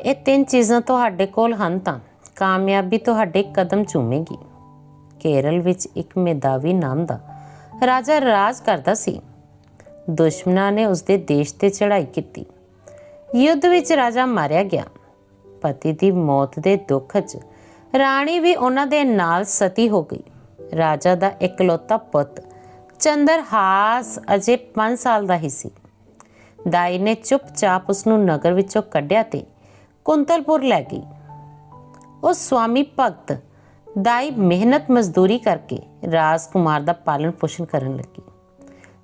ਇਹ ਤਿੰਨ ਚੀਜ਼ਾਂ ਤੁਹਾਡੇ ਕੋਲ ਹਨ ਤਾਂ ਕਾਮਯਾਬੀ ਤੁਹਾਡੇ ਕਦਮ ਚੂਮੇਗੀ। ਕੇਰਲ ਵਿੱਚ ਇੱਕ ਮੇਧਾਵੀ ਨਾਮ ਦਾ ਰਾਜਾ ਰਾਜ ਕਰਦਾ ਸੀ। ਦੁਸ਼ਮਣਾਂ ਨੇ ਉਸ ਦੇ ਦੇਸ਼ ਤੇ ਚੜ੍ਹਾਈ ਕੀਤੀ। ਯੁੱਧ ਵਿੱਚ ਰਾਜਾ ਮਾਰਿਆ ਗਿਆ। ਪਤੀ ਦੀ ਮੌਤ ਦੇ ਦੁੱਖ 'ਚ ਰਾਣੀ ਵੀ ਉਹਨਾਂ ਦੇ ਨਾਲ ਸਤੀ ਹੋ ਗਈ। ਰਾਜਾ ਦਾ ਇਕਲੌਤਾ ਪੁੱਤ ਚੰਦਰਹਾਸ ਅਜੇ 5 ਸਾਲ ਦਾ ਹੀ ਸੀ। ਦਾਈ ਨੇ ਚੁੱਪਚਾਪ ਉਸ ਨੂੰ ਨਗਰ ਵਿੱਚੋਂ ਕੱਢਿਆ ਤੇ ਕੁੰਤਲਪੁਰ ਲੈ ਗਈ। ਉਹ ਸਵਾਮੀ ਭਗਤ ਦਾਈ ਮਿਹਨਤ ਮਜ਼ਦੂਰੀ ਕਰਕੇ ਰਾਜਕੁਮਾਰ ਦਾ ਪਾਲਣ ਪੋਸ਼ਣ ਕਰਨ ਲੱਗੀ।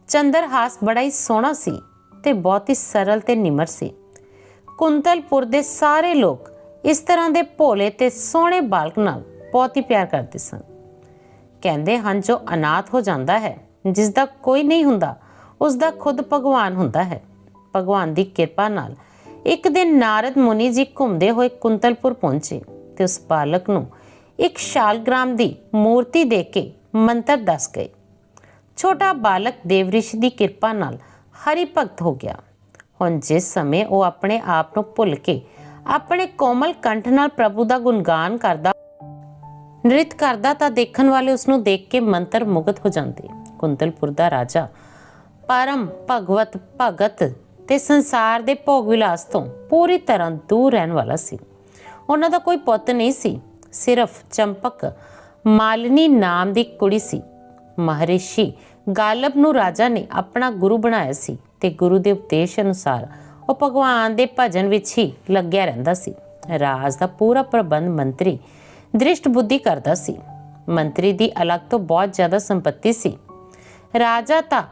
ਚੰਦਰਹਾਸ ਬੜਾ ਹੀ ਸੋਹਣਾ ਸੀ ਤੇ ਬਹੁਤ ਹੀ ਸਰਲ ਤੇ ਨਿਮਰ ਸੀ। ਕੁੰਤਲਪੁਰ ਦੇ ਸਾਰੇ ਲੋਕ ਇਸ ਤਰ੍ਹਾਂ ਦੇ ਭੋਲੇ ਤੇ ਸੋਹਣੇ ਬਾਲਕ ਨਾਲ ਬਹੁਤ ਹੀ ਪਿਆਰ ਕਰਦੇ ਸਨ। ਕਹਿੰਦੇ ਹਨ, ਜੋ ਅਨਾਥ ਹੋ ਜਾਂਦਾ ਹੈ ਜਿਸ ਦਾ ਕੋਈ ਨਹੀਂ ਹੁੰਦਾ ਉਸ ਦਾ ਖੁਦ ਭਗਵਾਨ ਹੁੰਦਾ ਹੈ। ਭਗਵਾਨ ਦੀ ਕਿਰਪਾ ਨਾਲ ਇੱਕ ਦਿਨ ਨਾਰਦ ਮੁਨੀ ਜੀ ਘੁੰਮਦੇ ਹੋਏ ਕੁੰਤਲਪੁਰ ਪਹੁੰਚੇ ਤੇ ਉਸ ਬਾਲਕ ਨੂੰ ਇੱਕ ਸ਼ਾਲਗ੍ਰਾਮ ਦੀ ਮੂਰਤੀ ਦੇ ਕੇ ਮੰਤਰ ਦੱਸ ਗਏ। ਛੋਟਾ ਬਾਲਕ ਦੇਵਰਿਸ਼ੀ ਦੀ ਕਿਰਪਾ ਨਾਲ ਹਰੀ ਭਗਤ ਹੋ ਗਿਆ। ਹੁਣ ਜਿਸ ਸਮੇਂ ਉਹ ਆਪਣੇ ਆਪ ਨੂੰ ਭੁੱਲ ਕੇ ਆਪਣੇ ਕੋਮਲ ਕੰਠ ਨਾਲ ਪ੍ਰਭੂ ਦਾ ਗੁਣਗਾਨ ਕਰਦਾ, ਨ੍ਰਿਤ ਕਰਦਾ ਤਾਂ ਦੇਖਣ ਵਾਲੇ ਉਸ ਨੂੰ ਦੇਖ ਕੇ ਮੰਤਰ ਮੁਗਤ ਹੋ ਜਾਂਦੇ। ਕੁੰਤਲਪੁਰ ਦਾ ਰਾਜਾ, ਪਰਮ ਭਗਵਤ ਭਗਤ ਤੇ ਸੰਸਾਰ ਦੇ ਭੋਗ ਵਿਲਾਸ ਤੋਂ ਪੂਰੀ ਤਰ੍ਹਾਂ ਦੂਰ ਰਹਿਣ ਵਾਲਾ ਸੀ। ਉਹਨਾਂ ਦਾ ਕੋਈ ਪੁੱਤ ਨਹੀਂ ਸੀ, ਸਿਰਫ ਚੰਪਕ ਮਾਲਿਨੀ ਨਾਮ ਦੀ ਕੁੜੀ ਸੀ। ਮਹਰਿਸ਼ੀ ਗਾਲਬ ਨੂੰ ਰਾਜਾ ਨੇ ਆਪਣਾ ਗੁਰੂ ਬਣਾਇਆ ਸੀ ਤੇ ਗੁਰੂ ਦੇ ਉਪਦੇਸ਼ ਅਨੁਸਾਰ ਉਹ ਭਗਵਾਨ ਦੇ ਭਜਨ ਵਿੱਚ ਹੀ ਲੱਗਿਆ ਰਹਿੰਦਾ ਸੀ। ਰਾਜ ਦਾ ਪੂਰਾ ਪ੍ਰਬੰਧ ਮੰਤਰੀ ਦ੍ਰਿਸ਼ਟ ਬੁੱਧੀ ਕਰਦਾ ਸੀ। ਮੰਤਰੀ ਦੀ ਅਲੱਗ ਤੋਂ ਬਹੁਤ ਜ਼ਿਆਦਾ ਸੰਪਤੀ ਸੀ। ਰਾਜਾ ਤਾਂ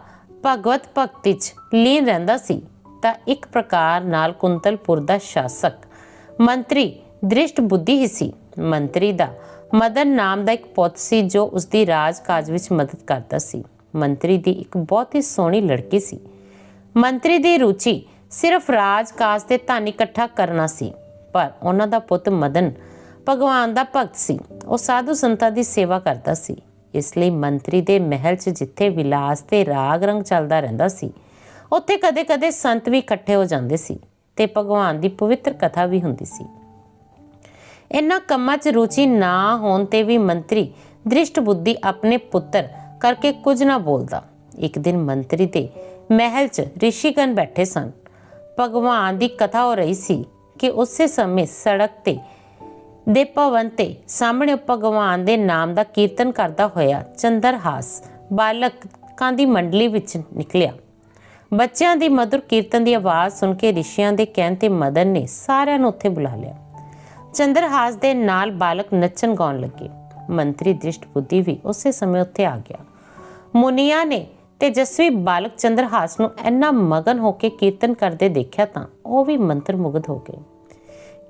ਭਗਵਤ ਭਗਤੀ 'ਚ ਲੀਨ ਰਹਿੰਦਾ ਸੀ। ਤਾਂ ਇੱਕ ਪ੍ਰਕਾਰ ਨਾਲ ਕੁੰਤਲਪੁਰ ਦਾ ਸ਼ਾਸਕ। ਮੰਤਰੀ ਦ੍ਰਿਸ਼ਟ ਬੁੱਧੀ ਹੀ ਸੀ। ਮੰਤਰੀ ਦਾ ਮਦਨ ਨਾਮ ਦਾ ਇੱਕ ਪੁੱਤ ਸੀ ਜੋ ਉਸ ਦੀ ਰਾਜ ਕਾਜ ਵਿੱਚ ਮਦਦ ਕਰਦਾ ਸੀ। ਮੰਤਰੀ ਦੀ ਇੱਕ ਬਹੁਤ ਹੀ ਸੋਹਣੀ ਲੜਕੀ ਸੀ। ਮੰਤਰੀ ਦੀ ਰੁਚੀ ਸਿਰਫ ਰਾਜ ਕਾਜ ਤੇ ਧਨ ਇਕੱਠਾ ਕਰਨਾ ਸੀ, ਪਰ ਉਹਨਾਂ ਦਾ ਪੁੱਤ ਮਦਨ ਭਗਵਾਨ ਦਾ ਭਗਤ ਸੀ। ਉਹ ਸਾਧੂ ਸੰਤਾਂ ਦੀ ਸੇਵਾ ਕਰਦਾ ਸੀ। ਇਸ ਲਈ ਮੰਤਰੀ ਦੇ ਮਹਿਲ 'ਚ ਜਿੱਥੇ ਵਿਲਾਸ ਤੇ ਰਾਗ ਰੰਗ ਚੱਲਦਾ ਰਹਿੰਦਾ ਸੀ ਉੱਥੇ ਕਦੇ-ਕਦੇ ਸੰਤ ਵੀ ਇਕੱਠੇ ਹੋ ਜਾਂਦੇ ਸੀ ਤੇ ਭਗਵਾਨ ਦੀ ਪਵਿੱਤਰ ਕਥਾ ਵੀ ਹੁੰਦੀ ਸੀ। ਇਹਨਾਂ ਕੰਮਾਂ 'ਚ ਰੁਚੀ ਨਾ ਹੋਣ ਤੇ ਵੀ ਮੰਤਰੀ ਦ੍ਰਿਸ਼ਟ ਬੁੱਧੀ ਆਪਣੇ ਪੁੱਤਰ ਕਰਕੇ ਕੁਝ ਨਾ ਬੋਲਦਾ। ਇੱਕ ਦਿਨ ਮੰਤਰੀ ਦੇ ਮਹਿਲ 'ਚ ਰਿਸ਼ੀਗਣ ਬੈਠੇ ਸਨ। ਭਗਵਾਨ ਦੀ ਕਥਾ ਹੋ ਰਹੀ ਸੀ ਕਿ ਉਸੇ ਸਮੇਂ ਸੜਕ ਤੇ ਦੇ ਭਵਨ ਤੇ ਸਾਹਮਣੇ ਭਗਵਾਨ ਦੇ ਨਾਮ ਦਾ ਕੀਰਤਨ ਕਰਦਾ ਹੋਇਆ ਚੰਦਰਹਾਸ ਬਾਲਕਾਂ ਦੀ ਮੰਡਲੀ ਵਿੱਚ ਨਿਕਲਿਆ। ਬੱਚਿਆਂ ਦੀ ਮధుਰ ਕੀਰਤਨ ਦੀ ਆਵਾਜ਼ ਸੁਣ ਕੇ ਰਿਸ਼ੀਆਂ ਦੇ ਕਹਿਣ ਤੇ ਮਦਨ ਨੇ ਸਾਰਿਆਂ ਨੂੰ ਉੱਥੇ ਬੁਲਾ ਲਿਆ। ਚੰਦਰਹਾਸ ਦੇ ਨਾਲ ਬਾਲਕ ਨੱਚਣ ਗਾਉਣ ਲੱਗੇ। ਮੰਤਰੀ ਦ੍ਰਿਸ਼ਟ ਬੁੱਧੀ ਵੀ ਉਸੇ ਸਮੇਂ ਉੱਥੇ ਆ ਗਿਆ। ਮੁਨੀਆਂ ਨੇ ਤੇ ਜਸਵੀ ਬਾਲਕ ਚੰਦਰਹਾਸ ਨੂੰ ਇੰਨਾ ਮਗਨ ਹੋ ਕੇ ਕੀਰਤਨ ਕਰਦੇ ਦੇਖਿਆ ਤਾਂ ਉਹ ਵੀ ਮੰਤਰ ਮੁਗਧ ਹੋ ਗਏ।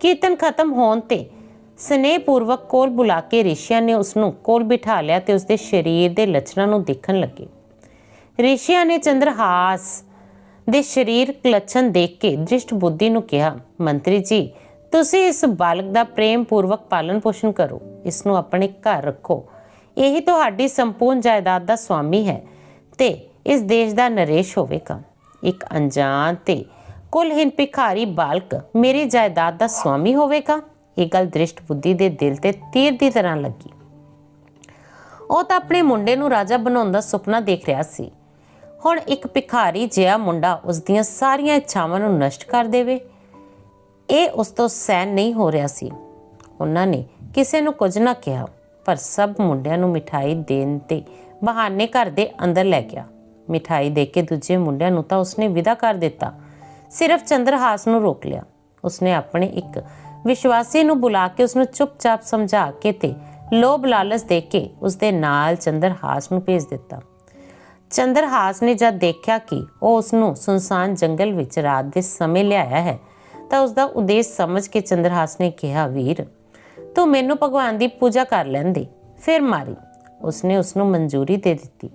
ਕੀਰਤਨ ਖਤਮ ਹੋਣ ਤੇ ਸਨੇਹ ਪੂਰਵਕ ਕੋਲ ਬੁਲਾ ਕੇ ਰਿਸ਼ੀਆਂ ਨੇ ਉਸ ਨੂੰ ਕੋਲ ਬਿਠਾ ਲਿਆ ਤੇ ਉਸ ਦੇ ਸਰੀਰ ਦੇ ਲੱਛਣਾਂ ਨੂੰ ਦੇਖਣ ਲੱਗੇ। ਰਿਸ਼ੀਆਂ ਨੇ ਚੰਦਰਹਾਸ ਦੇ ਸਰੀਰ ਲੱਛਣ ਦੇਖ ਕੇ ਦ੍ਰਿਸ਼ਟ ਬੁੱਧੀ ਨੂੰ ਕਿਹਾ, ਮੰਤਰੀ ਜੀ, ਤੁਸੀਂ ਇਸ ਬਾਲਕ ਦਾ ਪ੍ਰੇਮ ਪੂਰਵਕ ਪਾਲਣ ਪੋਸ਼ਣ ਕਰੋ, ਇਸ ਨੂੰ ਆਪਣੇ ਘਰ ਰੱਖੋ। ਇਹੀ ਤੁਹਾਡੀ ਸੰਪੂਰਨ ਜਾਇਦਾਦ ਦਾ ਸਵਾਮੀ ਹੈ ਤੇ ਇਸ ਦੇਸ਼ ਦਾ ਨਰੇਸ਼ ਹੋਵੇਗਾ। ਇੱਕ ਅਣਜਾਣ ਤੇ ਕੁਲਹੀਨ ਭਿਖਾਰੀ ਬਾਲਕ ਮੇਰੀ ਜਾਇਦਾਦ ਦਾ ਸਵਾਮੀ ਹੋਵੇਗਾ। ਇਹ ਗੱਲ ਦ੍ਰਿਸ਼ਟ ਬੁੱਧੀ ਦੇ ਦਿਲ ਤੇ ਤੀਰ ਦੀ ਤਰ੍ਹਾਂ ਲੱਗੀ। ਉਹ ਤਾਂ ਆਪਣੇ ਮੁੰਡੇ ਨੂੰ ਰਾਜਾ ਬਣਾਉਣ ਦਾ ਸੁਪਨਾ ਦੇਖ ਰਿਹਾ ਸੀ। ਹੁਣ ਇੱਕ ਭਿਖਾਰੀ ਜਿਹਾ ਮੁੰਡਾ ਉਸ ਦੀਆਂ ਸਾਰੀਆਂ ਇੱਛਾਵਾਂ ਨੂੰ ਨਸ਼ਟ ਕਰ ਦੇਵੇ। ਇਹ ਉਸ ਤੋਂ ਸਹਿਨ ਨਹੀਂ ਹੋ ਰਿਹਾ ਸੀ। ਉਹਨਾਂ ਨੇ ਕਿਸੇ ਨੂੰ ਕੁਝ ਨਾ ਕਿਹਾ, ਪਰ ਸਭ ਮੁੰਡਿਆਂ ਨੂੰ ਮਿਠਾਈ ਦੇਣ ਤੇ ਬਹਾਨੇ ਘਰ ਦੇ ਅੰਦਰ ਲੈ ਗਿਆ। ਮਿਠਾਈ ਦੇ ਕੇ ਦੂਜੇ ਮੁੰਡਿਆਂ ਨੂੰ ਤਾਂ ਉਸਨੇ ਵਿਦਾ ਕਰ ਦਿੱਤਾ। ਸਿਰਫ ਚੰਦਰਹਾਸ ਨੂੰ ਰੋਕ ਲਿਆ। ਉਸਨੇ ਆਪਣੇ ਇੱਕ ਵਿਸ਼ਵਾਸੀ ਨੂੰ ਬੁਲਾ ਕੇ ਉਸਨੂੰ ਚੁੱਪਚਾਪ ਸਮਝਾ ਕੇ ਤੇ ਲੋਭ ਲਾਲਚ ਦੇ ਕੇ ਉਸਦੇ ਨਾਲ ਚੰਦਰਹਾਸ ਨੂੰ ਭੇਜ ਦਿੱਤਾ। ਚੰਦਰਹਾਸ ਨੇ ਜਦ ਦੇਖਿਆ ਕਿ ਉਹ ਉਸ ਨੂੰ ਸੁਨਸਾਨ ਜੰਗਲ ਵਿੱਚ ਰਾਤ ਦੇ ਸਮੇਂ ਲਿਆਇਆ ਹੈ, ਤਾਂ ਉਸ ਦਾ ਉਦੇਸ਼ ਸਮਝ ਕੇ ਚੰਦਰਹਾਸ ਨੇ ਕਿਹਾ, ਵੀਰ, ਤੂੰ ਮੈਨੂੰ ਭਗਵਾਨ ਦੀ ਪੂਜਾ ਕਰ ਲੈਂਦੇ, ਫਿਰ ਮਾਰੀ। ਉਸਨੇ ਉਸ ਨੂੰ ਮਨਜ਼ੂਰੀ ਦੇ ਦਿੱਤੀ।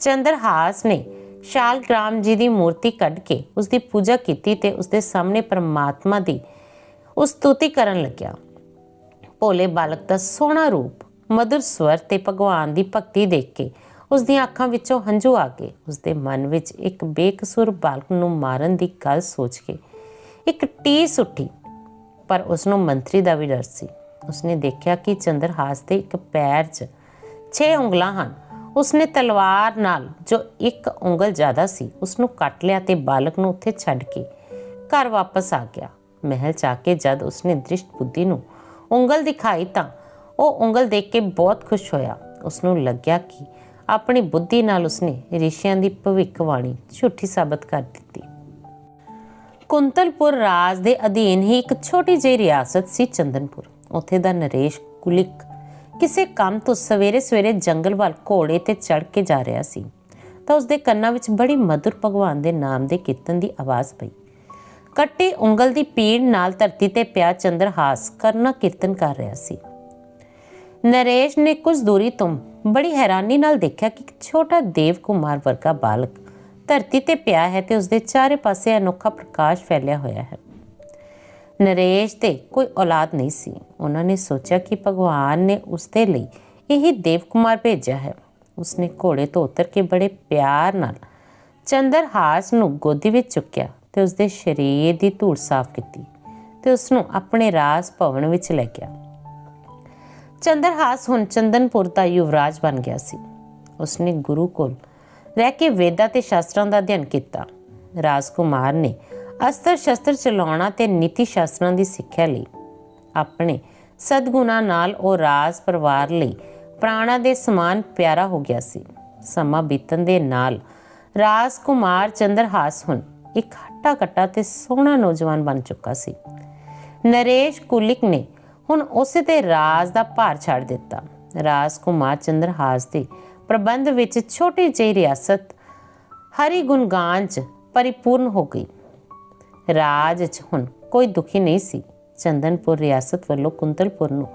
ਚੰਦਰਹਾਸ ਨੇ ਸ਼ਾਲਗ੍ਰਾਮ ਜੀ ਦੀ ਮੂਰਤੀ ਕੱਢ ਕੇ ਉਸ ਦੀ ਪੂਜਾ ਕੀਤੀ ਤੇ ਉਸ ਦੇ ਸਾਹਮਣੇ ਪਰਮਾਤਮਾ ਦੀ ਉਸ ਸਤੁਤੀ ਕਰਨ ਲੱਗਿਆ। ਭੋਲੇ ਬਾਲਕ ਦਾ ਸੋਹਣਾ ਰੂਪ ਮధుਰ ਸਵਰ ਤੇ ਭਗਵਾਨ ਦੀ ਭਗਤੀ ਦੇਖ ਕੇ ਉਸ ਦੀਆਂ ਅੱਖਾਂ ਵਿੱਚੋਂ ਹੰਝੂ ਆ ਗਏ। ਉਸ ਦੇ ਮਨ ਵਿੱਚ ਇੱਕ ਬੇਕਸੂਰ ਬਾਲਕ ਨੂੰ ਮਾਰਨ ਦੀ ਗੱਲ ਸੋਚ ਕੇ ਇੱਕ ਟੀਸ ਉੱਠੀ ਪਰ ਉਸ ਨੂੰ ਮੰਤਰੀ ਦਾ ਵੀ ਡਰ ਸੀ। ਉਸਨੇ ਦੇਖਿਆ ਕਿ ਚੰਦਰਹਾਸ ਦੇ ਇੱਕ ਪੈਰ 'ਚ 6 ਉਂਗਲਾਂ ਹਨ। ਉਸਨੇ ਤਲਵਾਰ ਨਾਲ ਜੋ ਇੱਕ ਉਂਗਲ ਜ਼ਿਆਦਾ ਸੀ ਉਸ ਨੂੰ ਕੱਟ ਲਿਆ ਤੇ ਬਾਲਕ ਨੂੰ ਉੱਥੇ ਛੱਡ ਕੇ ਘਰ ਵਾਪਸ ਆ ਗਿਆ। ਮਹਿਲ 'ਚ ਆ ਕੇ ਜਦ ਉਸਨੇ ਦ੍ਰਿਸ਼ਟ ਬੁੱਧੀ ਨੂੰ ਉਂਗਲ ਦਿਖਾਈ ਤਾਂ ਉਹ ਉਂਗਲ ਦੇਖ ਕੇ ਬਹੁਤ ਖੁਸ਼ ਹੋਇਆ। ਉਸ ਨੂੰ ਲੱਗਿਆ ਕਿ ਆਪਣੀ ਬੁੱਧੀ ਨਾਲ ਉਸਨੇ ਰਿਸ਼ੀਆਂ ਦੀ ਭਵਿੱਖਬਾਣੀ ਝੂਠੀ ਸਾਬਤ ਕਰ ਦਿੱਤੀ। ਕੁੰਤਲਪੁਰ ਰਾਜ ਦੇ ਅਧੀਨ ਹੀ ਇੱਕ ਛੋਟੀ ਜਿਹੀ ਰਿਆਸਤ ਸੀ ਚੰਦਨਪੁਰ। ਉੱਥੇ ਦਾ ਨਰੇਸ਼ ਕੁਲਿਕ ਕਿਸੇ ਕੰਮ ਤੋਂ ਸਵੇਰੇ ਸਵੇਰੇ ਜੰਗਲ ਵੱਲ ਘੋੜੇ ਤੇ ਚੜ ਕੇ ਜਾ ਰਿਹਾ ਸੀ। ਤਾਂ ਉਸਦੇ ਕੰਨਾਂ ਵਿੱਚ ਬੜੀ ਮధుਰ ਭਗਵਾਨ ਦੇ ਨਾਮ ਦੇ ਕੀਰਤਨ ਦੀ ਆਵਾਜ਼ ਪਈ। ਕੱਟੀ ਉਂਗਲ ਦੀ ਪੀੜ ਨਾਲ ਧਰਤੀ ਤੇ ਪਿਆ ਚੰਦਰਹਾਸ ਕਰਨਾ ਕੀਰਤਨ ਕਰ ਰਿਹਾ ਸੀ। ਨਰੇਸ਼ ਨੇ ਕੁਝ ਦੂਰੀ ਤੋਂ ਬੜੀ ਹੈਰਾਨੀ ਨਾਲ ਦੇਖਿਆ ਕਿ ਇੱਕ ਛੋਟਾ ਦੇਵ ਕੁਮਾਰ ਵਰਗਾ ਬਾਲਕ ਧਰਤੀ ਤੇ ਪਿਆ ਹੈ ਤੇ ਉਸਦੇ ਚਾਰੇ ਪਾਸੇ ਅਨੋਖਾ ਪ੍ਰਕਾਸ਼ ਫੈਲਿਆ ਹੋਇਆ ਹੈ। ਨਰੇਸ਼ 'ਤੇ ਕੋਈ ਔਲਾਦ ਨਹੀਂ ਸੀ। ਉਹਨਾਂ ਨੇ ਸੋਚਿਆ ਕਿ ਭਗਵਾਨ ਨੇ ਉਸਦੇ ਲਈ ਇਹ ਦੇਵ ਕੁਮਾਰ ਭੇਜਿਆ ਹੈ। ਉਸਨੇ ਘੋੜੇ ਤੋਂ ਉਤਰ ਕੇ ਬੜੇ ਪਿਆਰ ਨਾਲ ਚੰਦਰਹਾਸ ਨੂੰ ਗੋਦੀ ਵਿੱਚ ਚੁੱਕਿਆ ਤੇ ਉਸਦੇ ਸਰੀਰ ਦੀ ਧੂੜ ਸਾਫ਼ ਕੀਤੀ ਤੇ ਉਸ ਨੂੰ ਆਪਣੇ ਰਾਜ ਭਵਨ ਵਿੱਚ ਲੈ ਗਿਆ। ਚੰਦਰਹਾਸ ਹੁਣ ਚੰਦਨਪੁਰ ਦਾ ਯੁਵਰਾਜ ਬਣ ਗਿਆ ਸੀ। ਉਸਨੇ ਗੁਰੂ ਕੋਲ ਰਹਿ ਕੇ ਵੇਦਾਂ ਤੇ ਸ਼ਾਸਤਰਾਂ ਦਾ ਅਧਿਐਨ ਕੀਤਾ। ਰਾਜਕੁਮਾਰ ਨੇ ਅਸਤਰ ਸ਼ਸਤਰ ਚਲਾਉਣਾ ਤੇ ਨੀਤੀ ਸ਼ਾਸਤਰਾਂ ਦੀ ਸਿੱਖਿਆ ਲਈ ਆਪਣੇ ਸਦਗੁਣਾ ਨਾਲ ਉਹ ਰਾਜ ਪਰਿਵਾਰ ਲਈ ਪ੍ਰਾਣਾ ਦੇ ਸਮਾਨ ਪਿਆਰਾ ਹੋ ਗਿਆ ਸੀ। ਸਮਾਂ ਬੀਤਣ ਦੇ ਨਾਲ ਰਾਜਕੁਮਾਰ ਚੰਦਰਹਾਸ ਹੁਣ ਇੱਕ ਹੱਟਾ ਕੱਟਾ ਤੇ ਸੋਹਣਾ ਨੌਜਵਾਨ ਬਣ ਚੁੱਕਾ ਸੀ। ਨਰੇਸ਼ ਕੁਲਿਕ ਨੇ ਹੁਣ ਉਸੇ ਤੇ ਰਾਜ ਦਾ ਭਾਰ ਛੱਡ ਦਿੱਤਾ। ਰਾਜ ਰਾਜਕੁਮਾਰ ਚੰਦਰਹਾਸ ਦੇ ਪ੍ਰਬੰਧ ਵਿੱਚ ਛੋਟੀ ਜਿਹੀ ਰਿਆਸਤ ਹਰੀ ਗੁਣਗਾਨ ਚ ਪਰਿਪੂਰਨ ਹੋ ਗਈ। ਰਾਜ 'ਚ ਹੁਣ ਕੋਈ ਦੁਖੀ ਨਹੀਂ ਸੀ। ਚੰਦਨਪੁਰ ਰਿਆਸਤ ਵੱਲੋਂ ਕੁੰਤਲਪੁਰ ਨੂੰ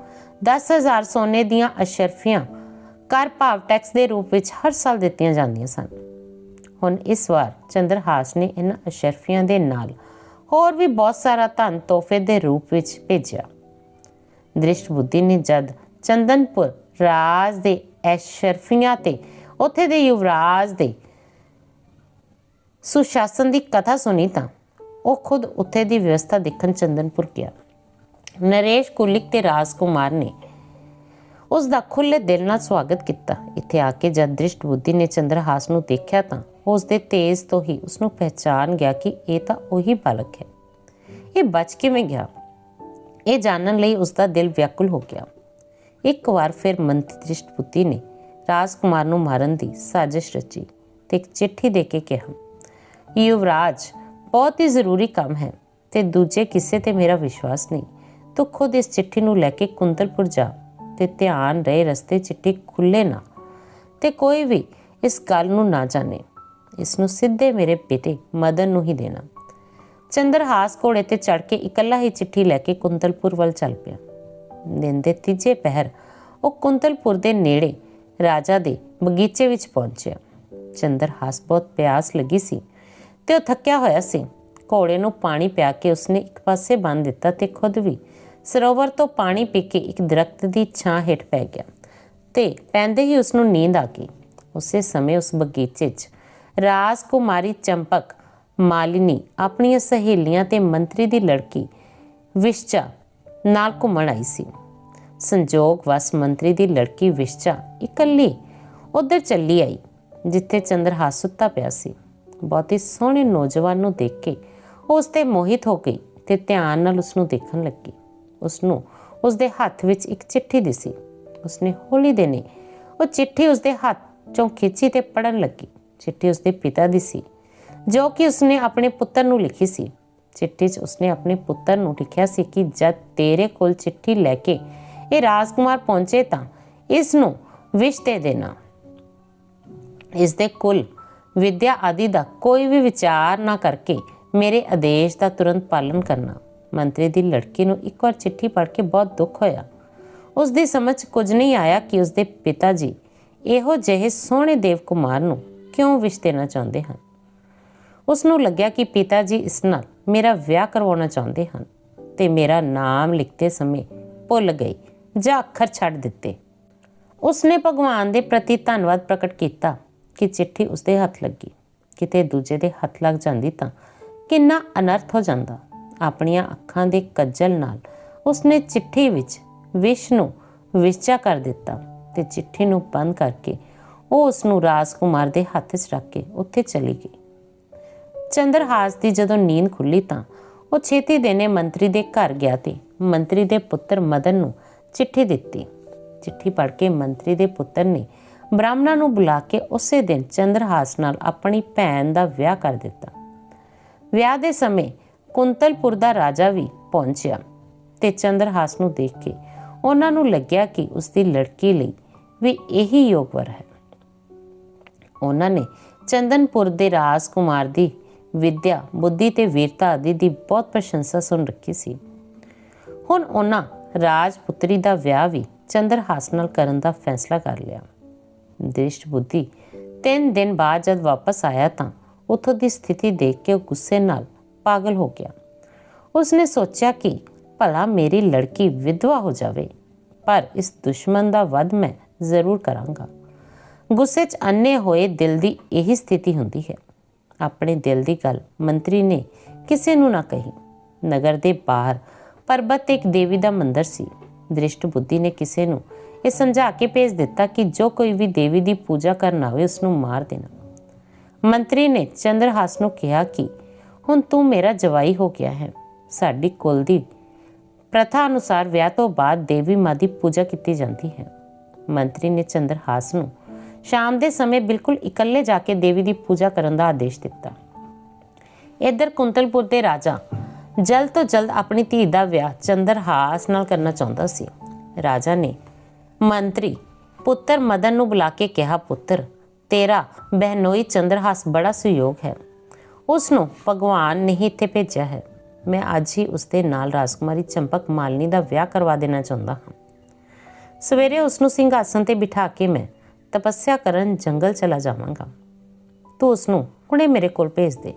10000 ਸੋਨੇ ਦੀਆਂ ਅਸ਼ਰਫੀਆਂ ਕਰ ਭਾਵ ਟੈਕਸ ਦੇ ਰੂਪ ਵਿੱਚ ਹਰ ਸਾਲ ਦਿੱਤੀਆਂ ਜਾਂਦੀਆਂ ਸਨ। ਹੁਣ ਇਸ ਵਾਰ ਚੰਦਰਹਾਸ ਨੇ ਇਹਨਾਂ ਅਸ਼ਰਫੀਆਂ ਦੇ ਨਾਲ ਹੋਰ ਵੀ ਬਹੁਤ ਸਾਰਾ ਧਨ ਤੋਹਫੇ ਦੇ ਰੂਪ ਵਿੱਚ ਭੇਜਿਆ। ਦ੍ਰਿਸ਼ਟ ਬੁੱਧੀ ਨੇ ਜਦ ਚੰਦਨਪੁਰ ਰਾਜ ਦੇ ਐਸ਼ਰਫੀਆਂ ਤੇ, ਉੱਥੇ ਦੇ ਯੁਵਰਾਜ ਦੇ। ਸੁਸ਼ਾਸਨ ਦੀ ਕਥਾ ਸੁਣੀ ਤਾਂ ਉਹ ਖੁਦ ਉੱਥੇ ਦੀ ਵਿਵਸਥਾ ਦੇਖਣ ਚੰਦਨਪੁਰ ਗਿਆ। ਨਰੇਸ਼ ਕੁਲਿਕ ਤੇ ਰਾਜਕੁਮਾਰ ਨੇ ਉਸ ਦਾ ਖੁੱਲੇ ਦਿਲ ਨਾਲ ਸਵਾਗਤ ਕੀਤਾ। ਇੱਥੇ ਆ ਕੇ ਜਦ ਦ੍ਰਿਸ਼ਟ ਬੁੱਧੀ ਨੇ ਚੰਦਰਹਾਸ ਨੂੰ ਦੇਖਿਆ ਤਾਂ ਉਸ ਦੇ ਤੇਜ਼ ਤੋਂ ਹੀ ਉਸ ਨੂੰ ਪਹਿਚਾਨ ਗਿਆ ਕਿ ਇਹ ਤਾਂ ਉਹੀ ਬਾਲਕ ਹੈ। ਇਹ ਬਚ ਕਿਵੇਂ ਗਿਆ? ਇਹ ਜਾਣਨ ਲਈ ਉਸ ਦਾ ਦਿਲ ਵਿਆਕੁਲ ਹੋ ਗਿਆ। ਇੱਕ ਵਾਰ ਫਿਰ ਮੰਤਰੀ ਦ੍ਰਿਸ਼ਟ ਬੁੱਧੀ ਨੇ ਰਾਜਕੁਮਾਰ ਨੂੰ ਮਾਰਨ ਦੀ ਸਾਜ਼ਿਸ਼ ਰਚੀ ਤੇ ਇੱਕ ਚਿੱਠੀ ਦੇ ਕੇ ਕਿਹਾ, ਯੁਵਰਾਜ, ਬਹੁਤ ਹੀ ਜ਼ਰੂਰੀ ਕੰਮ ਹੈ ਤੇ ਦੂਜੇ ਕਿਸੇ ਤੇ ਮੇਰਾ ਵਿਸ਼ਵਾਸ ਨਹੀਂ। ਤੂੰ ਖੁਦ ਇਸ ਚਿੱਠੀ ਨੂੰ ਲੈ ਕੇ ਕੁੰਦਲਪੁਰ ਜਾ ਤੇ ਧਿਆਨ ਰਹੇ ਰਸਤੇ ਚਿੱਠੀ ਖੁੱਲੇ ਨਾ ਤੇ ਕੋਈ ਵੀ ਇਸ ਗੱਲ ਨੂੰ ਨਾ ਜਾਣੇ। ਇਸ ਨੂੰ ਸਿੱਧੇ ਮੇਰੇ ਪਿਤੇ ਮਦਨ ਨੂੰ ਹੀ ਦੇਣਾ। ਚੰਦਰਹਾਸ ਘੋੜੇ ਤੇ ਚੜ ਕੇ ਇਕੱਲਾ ਹੀ ਚਿੱਠੀ ਲੈ ਕੇ ਕੁੰਤਲਪੁਰ ਵੱਲ ਚੱਲ ਪਿਆ। ਦਿਨ ਦੇ ਤੀਜੇ ਪਹਿਰ ਉਹ ਕੁੰਤਲਪੁਰ ਦੇ ਨੇੜੇ ਰਾਜਾ ਦੇ ਬਗੀਚੇ ਵਿੱਚ ਪਹੁੰਚਿਆ। ਚੰਦਰਹਾਸ ਬਹੁਤ ਪਿਆਸ ਲੱਗੀ ਸੀ ਤੇ ਉਹ ਥੱਕਿਆ ਹੋਇਆ ਸੀ। ਘੋੜੇ ਨੂੰ ਪਾਣੀ ਪਿਆ ਕੇ ਉਸਨੇ ਇੱਕ ਪਾਸੇ ਬੰਨ ਦਿੱਤਾ ਤੇ ਖੁਦ ਵੀ ਸਰੋਵਰ ਤੋਂ ਪਾਣੀ ਪੀ ਕੇ ਇੱਕ ਦਰਖਤ ਦੀ ਛਾਂ ਹੇਠ ਪੈ ਗਿਆ ਤੇ ਪੈਂਦੇ ਹੀ ਉਸ ਨੂੰ ਨੀਂਦ ਆ ਗਈ। ਉਸੇ ਸਮੇਂ ਉਸ ਬਗੀਚੇ 'ਚ ਰਾਜਕੁਮਾਰੀ ਚੰਪਕ ਮਾਲਿਨੀ ਆਪਣੀਆਂ ਸਹੇਲੀਆਂ ਤੇ ਮੰਤਰੀ ਦੀ ਲੜਕੀ ਵਿਸ਼ਚਾ ਨਾਲ ਘੁੰਮਣ ਆਈ ਸੀ। ਸੰਜੋਗ ਵਸ ਮੰਤਰੀ ਦੀ ਲੜਕੀ ਵਿਸ਼ਚਾ ਇਕੱਲੀ ਉਧਰ ਚੱਲੀ ਆਈ, ਜਿੱਥੇ ਚੰਦਰਹਾਸ ਸੁੱਤਾ ਪਿਆ ਸੀ। ਬਹੁਤ ਹੀ ਸੋਹਣੇ ਨੌਜਵਾਨ ਨੂੰ ਦੇਖ ਕੇ ਉਹ ਉਸ ਤੇ ਮੋਹਿਤ ਹੋ ਗਈ ਤੇ ਧਿਆਨ ਨਾਲ ਉਸ ਨੂੰ ਦੇਖਣ ਲੱਗੀ। ਉਸ ਨੂੰ ਉਸ ਦੇ ਹੱਥ ਵਿੱਚ ਇੱਕ ਚਿੱਠੀ ਦਿਸੀ। ਉਸਨੇ ਹੌਲੀ ਦੇਨੇ ਉਹ ਚਿੱਠੀ ਉਸ ਦੇ ਹੱਥ ਚੋਂ ਖਿੱਚੀ ਤੇ ਪੜਨ ਲੱਗੀ। ਚਿੱਠੀ ਉਸ ਦੇ ਪਿਤਾ ਦੀ ਸੀ। ਜੋ ਕਿ ਉਸਨੇ ਆਪਣੇ ਪੁੱਤਰ ਨੂੰ ਲਿਖੀ ਸੀ। ਚਿੱਠੀ 'ਚ ਉਸਨੇ ਆਪਣੇ ਪੁੱਤਰ ਨੂੰ ਲਿਖਿਆ ਸੀ ਕਿ ਜਦ ਤੇਰੇ ਕੋਲ ਚਿੱਠੀ ਲੈ ਕੇ ਇਹ ਰਾਜਕੁਮਾਰ ਪਹੁੰਚੇ ਤਾਂ ਇਸ ਨੂੰ ਵਿਸ਼ ਦੇ ਦੇਣਾ। ਇਸ ਦੇ ਕੁਲ ਵਿਦਿਆ ਆਦਿ ਦਾ ਕੋਈ ਵੀ ਵਿਚਾਰ ਨਾ ਕਰਕੇ ਮੇਰੇ ਆਦੇਸ਼ ਦਾ ਤੁਰੰਤ ਪਾਲਨ ਕਰਨਾ। ਮੰਤਰੀ ਦੀ ਲੜਕੀ ਨੂੰ ਇੱਕ ਵਾਰ ਚਿੱਠੀ ਪੜ੍ਹ ਕੇ ਬਹੁਤ ਦੁੱਖ ਹੋਇਆ। ਉਸ ਦੀ ਸਮਝ ਕੁਝ ਨਹੀਂ ਆਇਆ ਕਿ ਉਸ ਦੇ ਪਿਤਾ ਜੀ ਇਹੋ ਜਿਹੇ ਸੋਹਣੇ ਦੇਵ ਕੁਮਾਰ ਨੂੰ ਕਿਉਂ ਵਿਸ਼ ਦੇਣਾ ਚਾਹੁੰਦੇ ਹਨ। ਉਸ ਨੂੰ ਲੱਗਿਆ ਕਿ ਪਿਤਾ ਜੀ ਇਸ ਨਾਲ ਮੇਰਾ ਵਿਆਹ ਕਰਵਾਉਣਾ ਚਾਹੁੰਦੇ ਹਨ ਤੇ ਮੇਰਾ ਨਾਮ ਲਿਖਦੇ ਸਮੇਂ ਭੁੱਲ ਗਈ ਜਾਂ ਅੱਖਰ ਛੱਡ ਦਿੱਤੇ। ਉਸਨੇ ਭਗਵਾਨ ਦੇ ਪ੍ਰਤੀ ਧੰਨਵਾਦ ਪ੍ਰਗਟ ਕੀਤਾ ਕਿ ਚਿੱਠੀ ਉਸਦੇ ਹੱਥ ਲੱਗੀ। ਕਿਤੇ ਦੂਜੇ ਦੇ ਹੱਥ ਲੱਗ ਜਾਂਦੀ ਤਾਂ ਕਿੰਨਾ ਅਨਰਥ ਹੋ ਜਾਂਦਾ। ਆਪਣੀਆਂ ਅੱਖਾਂ ਦੇ ਕੱਜਲ ਨਾਲ ਉਸਨੇ ਚਿੱਠੀ ਵਿੱਚ ਵਿਸ਼ ਨੂੰ ਵਿਸ਼ਚਾ ਕਰ ਦਿੱਤਾ ਤੇ ਚਿੱਠੀ ਨੂੰ ਬੰਦ ਕਰਕੇ ਉਹ ਉਸ ਨੂੰ ਰਾਜਕੁਮਾਰ ਦੇ ਹੱਥ 'ਚ ਰੱਖ ਕੇ ਉੱਥੇ ਚਲੀ ਗਈ। ਚੰਦਰਹਾਸ ਦੀ ਜਦੋਂ ਨੀਂਦ ਖੁੱਲੀ ਤਾਂ ਉਹ ਛੇਤੀ ਦੇਨੇ ਮੰਤਰੀ ਦੇ ਘਰ ਗਿਆ ਤੇ ਮੰਤਰੀ ਦੇ ਪੁੱਤਰ ਮਦਨ ਨੂੰ ਚਿੱਠੀ ਦਿੱਤੀ। ਚਿੱਠੀ ਪੜ੍ਹ ਕੇ ਮੰਤਰੀ ਦੇ ਪੁੱਤਰ ਨੇ ਬ੍ਰਾਹਮਣਾ ਨੂੰ ਬੁਲਾ ਕੇ ਉਸੇ ਦਿਨ ਚੰਦਰਹਾਸ ਨਾਲ ਆਪਣੀ ਭੈਣ ਦਾ ਵਿਆਹ ਕਰ ਦਿੱਤਾ। ਵਿਆਹ ਦੇ ਸਮੇਂ ਕੁੰਤਲਪੁਰ ਦਾ ਰਾਜਾ ਵੀ ਪਹੁੰਚਿਆ ਤੇ ਚੰਦਰਹਾਸ ਨੂੰ ਦੇਖ ਕੇ ਉਹਨਾਂ ਨੂੰ ਲੱਗਿਆ ਕਿ ਉਸ ਦੀ ਲੜਕੀ ਲਈ ਵੀ ਇਹੀ ਯੋਗਵਰ ਹੈ। ਉਹਨਾਂ ਨੇ ਚੰਦਨਪੁਰ ਦੇ ਰਾਜਕੁਮਾਰ ਦੀ ਵਿਦਿਆ, ਬੁੱਧੀ ਤੇ ਵੀਰਤਾ ਆਦਿ ਦੀ ਬਹੁਤ ਪ੍ਰਸ਼ੰਸਾ ਸੁਣ ਰੱਖੀ ਸੀ। ਹੁਣ ਉਹਨਾਂ ਰਾਜਪੁੱਤਰੀ ਦਾ ਵਿਆਹ ਵੀ ਚੰਦਰਹਾਸ ਨਾਲ ਕਰਨ ਦਾ ਫੈਸਲਾ ਕਰ ਲਿਆ। ਦ੍ਰਿਸ਼ਟ ਬੁੱਧੀ, ਤਿੰਨ ਦਿਨ ਬਾਅਦ ਜਦ ਵਾਪਸ ਆਇਆ ਤਾਂ ਉਥੋਂ ਦੀ ਸਥਿਤੀ ਦੇਖ ਕੇ ਉਹ ਗੁੱਸੇ ਨਾਲ ਪਾਗਲ ਹੋ ਗਿਆ। ਉਸਨੇ ਸੋਚਿਆ ਕਿ ਭਲਾ ਮੇਰੀ ਲੜਕੀ ਵਿਧਵਾ ਹੋ ਜਾਵੇ, ਪਰ ਇਸ ਦੁਸ਼ਮਣ ਦਾ ਵਧ ਮੈਂ ਜ਼ਰੂਰ ਕਰਾਂਗਾ। ਗੁੱਸੇ 'ਚ ਅੰਨੇ ਹੋਏ ਦਿਲ ਦੀ ਇਹੀ ਸਥਿਤੀ ਹੁੰਦੀ ਹੈ। ਆਪਣੇ ਦਿਲ ਦੀ ਗੱਲ ਮੰਤਰੀ ਨੇ ਕਿਸੇ ਨੂੰ ਨਾ ਕਹੀ। ਨਗਰ ਦੇ ਬਾਹਰ ਪਰਬਤ ਇੱਕ ਦੇਵੀ ਦਾ ਮੰਦਰ ਸੀ। ਦ੍ਰਿਸ਼ਟ ਬੁੱਧੀ ਨੇ ਕਿਸੇ ਨੂੰ ਇਹ ਸਮਝਾ ਕੇ ਭੇਜ ਦਿੱਤਾ ਕਿ ਜੋ ਕੋਈ ਵੀ ਦੇਵੀ ਦੀ ਪੂਜਾ ਕਰਨ ਆਵੇ ਉਸ ਨੂੰ ਮਾਰ ਦੇਣਾ। ਮੰਤਰੀ ਨੇ ਚੰਦਰਹਾਸ ਨੂੰ ਕਿਹਾ ਕਿ, ਹੁਣ ਤੂੰ ਮੇਰਾ ਜਵਾਈ ਹੋ ਗਿਆ ਹੈ। ਸਾਡੀ ਕੁਲ ਦੀ ਪ੍ਰਥਾ ਅਨੁਸਾਰ ਵਿਆਹ ਤੋਂ ਬਾਅਦ ਦੇਵੀ ਮਾਂ ਦੀ ਪੂਜਾ ਕੀਤੀ ਜਾਂਦੀ ਹੈ। ਮੰਤਰੀ ਨੇ ਚੰਦਰਹਾਸ ਨੂੰ ਸ਼ਾਮ ਦੇ ਸਮੇਂ ਬਿਲਕੁਲ ਇਕੱਲੇ ਜਾ ਕੇ ਦੇਵੀ ਦੀ ਪੂਜਾ ਕਰਨ ਦਾ ਆਦੇਸ਼ ਦਿੱਤਾ। ਇੱਧਰ ਕੁੰਤਲਪੁਰ ਦੇ ਰਾਜਾ ਜਲਦ ਤੋਂ ਜਲਦ ਆਪਣੀ ਧੀ ਦਾ ਵਿਆਹ ਚੰਦਰਹਾਸ ਨਾਲ ਕਰਨਾ ਚਾਹੁੰਦਾ ਸੀ। ਰਾਜਾ ਨੇ ਮੰਤਰੀ ਪੁੱਤਰ ਮਦਨ ਨੂੰ ਬੁਲਾ ਕੇ ਕਿਹਾ, ਪੁੱਤਰ, ਤੇਰਾ ਬਹਿਨੋਈ ਚੰਦਰਹਾਸ ਬੜਾ ਸੁਯੋਗ ਹੈ। ਉਸ ਨੂੰ ਭਗਵਾਨ ਨੇ ਹੀ ਇੱਥੇ ਭੇਜਿਆ ਹੈ। ਮੈਂ ਅੱਜ ਹੀ ਉਸ ਦੇ ਨਾਲ ਰਾਜਕੁਮਾਰੀ ਚੰਪਕ ਮਾਲਨੀ ਦਾ ਵਿਆਹ ਕਰਵਾ ਦੇਣਾ ਚਾਹੁੰਦਾ ਹਾਂ। ਸਵੇਰੇ ਉਸ ਨੂੰ ਸਿੰਘਾਸਨ ਤੇ ਬਿਠਾ ਕੇ ਮੈਂ ਤਪੱਸਿਆ ਕਰਨ ਜੰਗਲ ਚਲਾ ਜਾਵਾਂਗਾ। ਤੂੰ ਉਸ ਨੂੰ ਹੁਣੇ ਮੇਰੇ ਕੋਲ ਭੇਜ ਦੇ।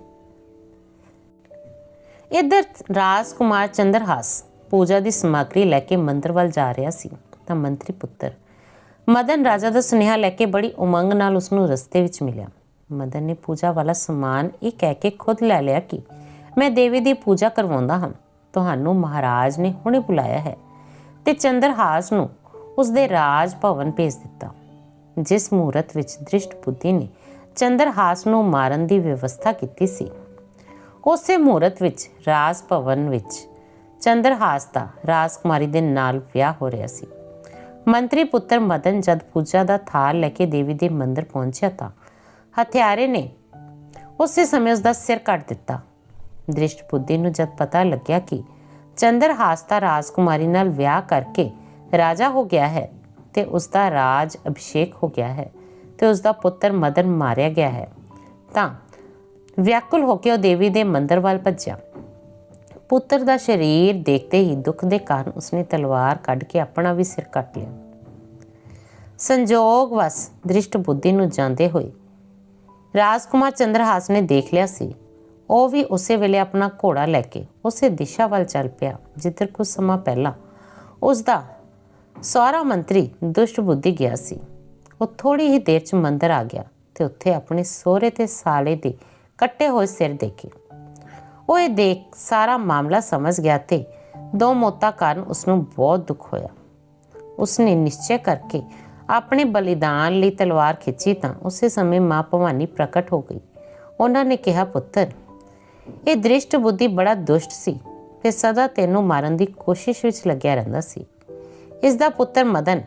ਇੱਧਰ ਰਾਜਕੁਮਾਰ ਚੰਦਰਹਾਸ ਪੂਜਾ ਦੀ ਸਮੱਗਰੀ ਲੈ ਕੇ ਮੰਦਰ ਵੱਲ ਜਾ ਰਿਹਾ ਸੀ, ਤਾਂ ਮੰਤਰੀ ਪੁੱਤਰ। ਮਦਨ ਰਾਜਾ ਦਾ ਸੁਨੇਹਾ ਲੈ ਕੇ ਬੜੀ ਉਮੰਗ ਨਾਲ ਉਸ ਨੂੰ ਰਸਤੇ ਵਿੱਚ ਮਿਲਿਆ। ਮਦਨ ਨੇ ਪੂਜਾ ਵਾਲਾ ਸਮਾਨ ਇਹ ਕਹਿ ਕੇ ਖੁਦ ਲੈ ਲਿਆ ਕਿ ਮੈਂ ਦੇਵੀ ਦੀ ਪੂਜਾ ਕਰਵਾਉਂਦਾ ਹਾਂ। ਤੁਹਾਨੂੰ ਮਹਾਰਾਜ ਨੇ ਹੁਣੇ ਬੁਲਾਇਆ ਹੈ। ਤੇ ਚੰਦਰਹਾਸ ਨੂੰ ਉਸ ਦੇ ਰਾਜ ਭਵਨ ਭੇਜ ਦਿੱਤਾ। ਜਿਸ ਮੂਰਤ ਵਿੱਚ ਦ੍ਰਿਸ਼ਟ ਬੁੱਧੀ ਨੇ ਚੰਦਰਹਾਸ ਨੂੰ ਮਾਰਨ ਦੀ ਵਿਵਸਥਾ ਕੀਤੀ ਸੀ। ਉਸੇ ਮੂਰਤ ਵਿੱਚ ਰਾਜ ਭਵਨ ਵਿੱਚ ਚੰਦਰਹਾਸ ਦਾ ਰਾਜਕੁਮਾਰੀ ਦੇ ਨਾਲ ਵਿਆਹ ਹੋ ਰਿਹਾ ਸੀ। ਮੰਤਰੀ ਪੁੱਤਰ ਮਦਨ ਜਦ ਪੂਜਾ ਦਾ ਥਾਲ ਲੈ ਕੇ ਦੇਵੀ ਦੇ ਮੰਦਿਰ ਪਹੁੰਚਿਆ ਤਾਂ ਹਥਿਆਰੇ ਨੇ ਉਸੇ ਸਮੇਂ ਉਸ ਦਾ ਸਿਰ ਕੱਟ ਦਿੱਤਾ। ਦ੍ਰਿਸ਼ਟ ਬੁੱਧੀ ਨੂੰ ਜਦ ਪਤਾ ਲੱਗਿਆ ਕਿ ਚੰਦਰਹਾਸ ਦਾ ਰਾਜਕੁਮਾਰੀ ਨਾਲ ਵਿਆਹ ਕਰਕੇ ਰਾਜਾ ਹੋ ਗਿਆ ਹੈ ਤੇ ਉਸ ਦਾ ਰਾਜ ਅਭਿਸ਼ੇਕ ਹੋ ਗਿਆ ਹੈ ਤੇ ਉਸ ਦਾ ਪੁੱਤਰ ਮਦਨ ਮਾਰਿਆ ਗਿਆ ਹੈ। ਤਾਂ ਵਿਆਕੁਲ ਹੋ ਕੇ ਉਹ ਦੇਵੀ ਦੇ ਮੰਦਰ ਵੱਲ ਭੱਜਿਆ। ਪੁੱਤਰ ਦਾ ਸਰੀਰ ਦੇਖਦੇ ਹੀ ਦੁੱਖ ਦੇ ਕਾਰਨ ਉਸਨੇ ਤਲਵਾਰ ਕੱਢ ਕੇ ਆਪਣਾ ਵੀ ਸਿਰ ਕੱਟ ਲਿਆ। ਸੰਜੋਗ ਵਸ ਦ੍ਰਿਸ਼ਟ ਬੁੱਧੀ ਨੂੰ ਜਾਂਦੇ ਹੋਏ ਰਾਜਕੁਮਾਰ ਚੰਦਰਹਾਸ ਨੇ ਦੇਖ ਲਿਆ ਸੀ। ਉਹ ਵੀ ਉਸੇ ਵੇਲੇ ਆਪਣਾ ਘੋੜਾ ਲੈ ਕੇ ਉਸੇ ਦਿਸ਼ਾ ਵੱਲ ਚੱਲ ਪਿਆ, ਜਿੱਧਰ ਕੁਝ ਸਮਾਂ ਪਹਿਲਾਂ ਉਸ ਦਾ ਸਹੁਰਾ ਮੰਤਰੀ ਦੁਸ਼ਟ ਬੁੱਧੀ ਗਿਆ ਸੀ। ਉਹ ਥੋੜੀ ਹੀ ਦੇਰ ਚ ਮੰਦਰ ਆ ਗਿਆ ਤੇ ਉੱਥੇ ਆਪਣੇ ਸਹੁਰੇ ਤੇ ਸਾਲੇ ਦੇ ਕੱਟੇ ਹੋਏ ਸਿਰ ਦੇਖੇ। ਉਹ ਇਹ ਦੇਖ ਸਾਰਾ ਮਾਮਲਾ ਸਮਝ ਗਿਆ ਤੇ ਦੋ ਮੌਤਾਂ ਕਾਰਨ ਉਸ ਨੂੰ ਬਹੁਤ ਦੁੱਖ ਹੋਇਆ। ਉਸਨੇ ਨਿਸ਼ਚੈ ਕਰਕੇ ਆਪਣੇ ਬਲੀਦਾਨ ਲਈ ਤਲਵਾਰ ਖਿੱਚੀ ਤਾਂ ਉਸੇ ਸਮੇਂ ਮਾਂ ਭਵਾਨੀ ਪ੍ਰਕਟ ਹੋ ਗਈ। ਉਹਨਾਂ ਨੇ ਕਿਹਾ, ਪੁੱਤਰ, ਇਹ ਦ੍ਰਿਸ਼ਟ ਬੁੱਧੀ ਬੜਾ ਦੁਸ਼ਟ ਸੀ ਤੇ ਸਦਾ ਤੈਨੂੰ ਮਾਰਨ ਦੀ ਕੋਸ਼ਿਸ਼ ਵਿੱਚ ਲੱਗਿਆ ਰਹਿੰਦਾ ਸੀ। ਇਸ ਦਾ ਪੁੱਤਰ ਮਦਨ।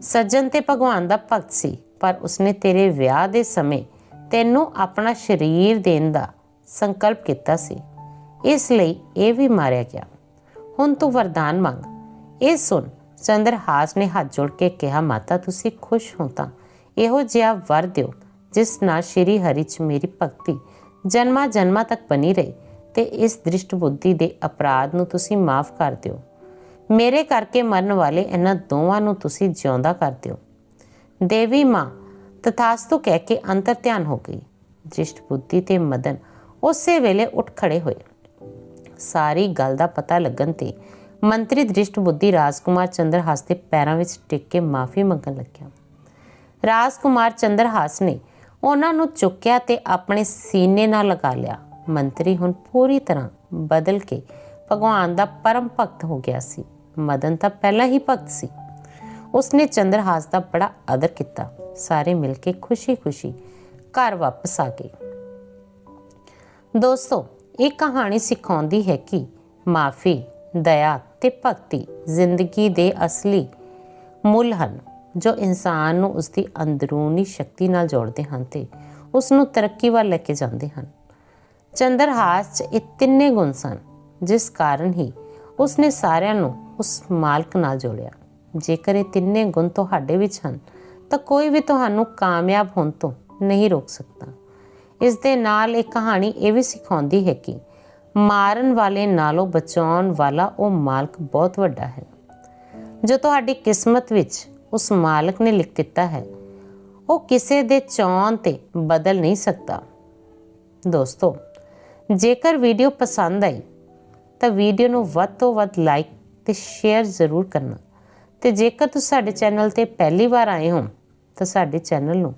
ਸੱਜਣ ਤੇ ਭਗਵਾਨ ਦਾ ਭਗਤ ਸੀ, ਪਰ ਉਸਨੇ ਤੇਰੇ ਵਿਆਹ ਦੇ ਸਮੇਂ ਤੈਨੂੰ ਆਪਣਾ ਸਰੀਰ ਦੇਣ ਦਾ ਸੰਕਲਪ ਕੀਤਾ ਸੀ। ਇਸ ਲਈ ਇਹ ਵੀ ਮਾਰਿਆ ਗਿਆ। ਹੁਣ ਤੂੰ ਵਰਦਾਨ ਮੰਗ। ਇਹ ਸੁਣ, ਚੰਦਰਹਾਸ ਨੇ ਹੱਥ ਜੋੜ ਕੇ ਕਿਹਾ, ਮਾਤਾ, ਤੁਸੀਂ ਖੁਸ਼ ਹੋ ਤਾਂ? ਇਹੋ ਜਿਹਾ ਵਰ ਦਿਓ, ਜਿਸ ਨਾਲ ਸ਼੍ਰੀ ਹਰੀ ਚ ਮੇਰੀ ਭਗਤੀ ਜਨਮਾਂ ਜਨਮਾਂ ਤੱਕ ਬਣੀ ਰਹੇ ਤੇ ਇਸ ਦ੍ਰਿਸ਼ਟ ਬੁੱਧੀ ਦੇ ਅਪਰਾਧ ਨੂੰ ਤੁਸੀਂ ਮਾਫ ਕਰ ਦਿਓ। ਮੇਰੇ ਕਰਕੇ ਮਰਨ ਵਾਲੇ ਇਹਨਾਂ ਦੋਵਾਂ ਨੂੰ ਤੁਸੀਂ ਜਿਉਂਦਾ ਕਰ ਦਿਓ। ਦੇਵੀ ਮਾਂ ਤਥਾਸਤੂ ਕਹਿ ਕੇ ਅੰਤਰ ਧਿਆਨ ਹੋ ਗਈ। ਦ੍ਰਿਸ਼ਟ ਬੁੱਧੀ ਤੇ ਮਦਨ ਉਸੇ ਵੇਲੇ ਉੱਠ ਖੜੇ ਹੋਏ। ਸਾਰੀ ਗੱਲ ਦਾ ਪਤਾ ਲੱਗਣ ਤੇ ਮੰਤਰੀ ਦ੍ਰਿਸ਼ਟ ਬੁੱਧੀ ਰਾਜਕੁਮਾਰ ਚੰਦਰਹਾਸ ਦੇ ਪੈਰਾਂ ਵਿੱਚ ਟਿਕ ਕੇ ਮਾਫੀ ਮੰਗਣ ਲੱਗਿਆ। ਰਾਜਕੁਮਾਰ ਚੰਦਰਹਾਸ ਨੇ ਉਹਨਾਂ ਨੂੰ ਚੁੱਕਿਆ ਤੇ ਆਪਣੇ ਸੀਨੇ ਨਾਲ ਲਗਾ ਲਿਆ। ਮੰਤਰੀ ਹੁਣ ਪੂਰੀ ਤਰ੍ਹਾਂ ਬਦਲ ਕੇ ਭਗਵਾਨ ਦਾ ਪਰਮ ਭਗਤ ਹੋ ਗਿਆ ਸੀ। ਮਦਨ ਤਾਂ ਪਹਿਲਾਂ ਹੀ ਭਗਤ ਸੀ। ਉਸਨੇ ਚੰਦਰਹਾਸ ਦਾ ਬੜਾ ਆਦਰ ਕੀਤਾ। ਸਾਰੇ ਮਿਲ ਕੇ ਖੁਸ਼ੀ-ਖੁਸ਼ੀ ਘਰ ਵਾਪਸ ਆ ਗਏ। ਦੋਸਤੋ, ਇਹ ਕਹਾਣੀ ਸਿਖਾਉਂਦੀ ਹੈ ਕਿ ਮਾਫੀ, ਦਇਆ ਤੇ ਭਗਤੀ ਜ਼ਿੰਦਗੀ ਦੇ ਅਸਲੀ ਮੁੱਲ ਹਨ, ਜੋ ਇਨਸਾਨ ਨੂੰ ਉਸਦੀ ਅੰਦਰੂਨੀ ਸ਼ਕਤੀ ਨਾਲ ਜੋੜਦੇ ਹਨ ਤੇ ਉਸ ਨੂੰ ਤਰੱਕੀ ਵੱਲ ਲੈ ਕੇ ਜਾਂਦੇ ਹਨ। ਚੰਦਰਹਾਸ 'ਚ ਇਹ ਤਿੰਨੇ ਗੁਣ ਸਨ, ਜਿਸ ਕਾਰਨ ਹੀ ਉਸਨੇ ਸਾਰਿਆਂ ਨੂੰ ਉਸ ਮਾਲਕ ਨਾਲ ਜੋੜਿਆ। ਜੇਕਰ ਇਹ ਤਿੰਨੇ ਗੁਣ ਤੁਹਾਡੇ ਵਿੱਚ ਹਨ, ਤਾਂ ਕੋਈ ਵੀ ਤੁਹਾਨੂੰ ਕਾਮਯਾਬ ਹੋਣ ਤੋਂ ਨਹੀਂ ਰੋਕ ਸਕਦਾ। ਇਸ ਦੇ ਨਾਲ ਇਹ ਕਹਾਣੀ ਇਹ ਵੀ ਸਿਖਾਉਂਦੀ ਹੈ ਕਿ ਮਾਰਨ ਵਾਲੇ ਨਾਲੋਂ ਬਚਾਉਣ ਵਾਲਾ ਉਹ ਮਾਲਕ ਬਹੁਤ ਵੱਡਾ ਹੈ। ਜੋ ਤੁਹਾਡੀ ਕਿਸਮਤ ਵਿੱਚ ਉਸ ਮਾਲਕ ਨੇ ਲਿਖ ਦਿੱਤਾ ਹੈ, ਉਹ ਕਿਸੇ ਦੇ ਚਾਹੁਣ ਤੇ ਬਦਲ ਨਹੀਂ ਸਕਦਾ। ਦੋਸਤੋ, ਜੇਕਰ ਵੀਡੀਓ ਪਸੰਦ ਆਈ, ਤਾਂ ਵੀਡੀਓ ਨੂੰ ਵੱਧ ਤੋਂ ਵੱਧ ਲਾਈਕ ਤੇ ਸ਼ੇਅਰ ਜ਼ਰੂਰ ਕਰਨਾ। ਤੇ ਜੇਕਰ ਤੁਸੀਂ ਸਾਡੇ ਚੈਨਲ ਤੇ ਪਹਿਲੀ ਵਾਰ ਆਏ ਹੋ, ਤਾਂ ਸਾਡੇ ਚੈਨਲ ਨੂੰ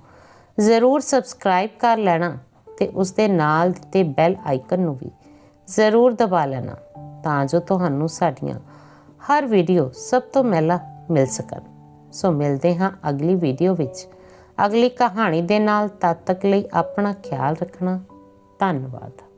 ਜ਼ਰੂਰ ਸਬਸਕ੍ਰਾਈਬ ਕਰ ਲੈਣਾ ਤੇ ਉਸ ਦੇ ਨਾਲ ਦਿੱਤੇ ਬੈਲ ਆਈਕਨ ਨੂੰ ਵੀ ਜ਼ਰੂਰ ਦਬਾ ਲੈਣਾ ਤਾਂ ਜੋ ਤੁਹਾਨੂੰ ਸਾਡੀਆਂ ਹਰ ਵੀਡੀਓ ਸਭ ਤੋਂ ਪਹਿਲਾਂ ਮਿਲ ਸਕਣ। ਸੋ ਮਿਲਦੇ ਹਾਂ ਅਗਲੀ ਵੀਡੀਓ ਵਿੱਚ। ਅਗਲੀ ਕਹਾਣੀ ਦੇ ਨਾਲ ਤਦ ਤੱਕ ਲਈ ਆਪਣਾ ਖਿਆਲ ਰੱਖਣਾ। ਧੰਨਵਾਦ।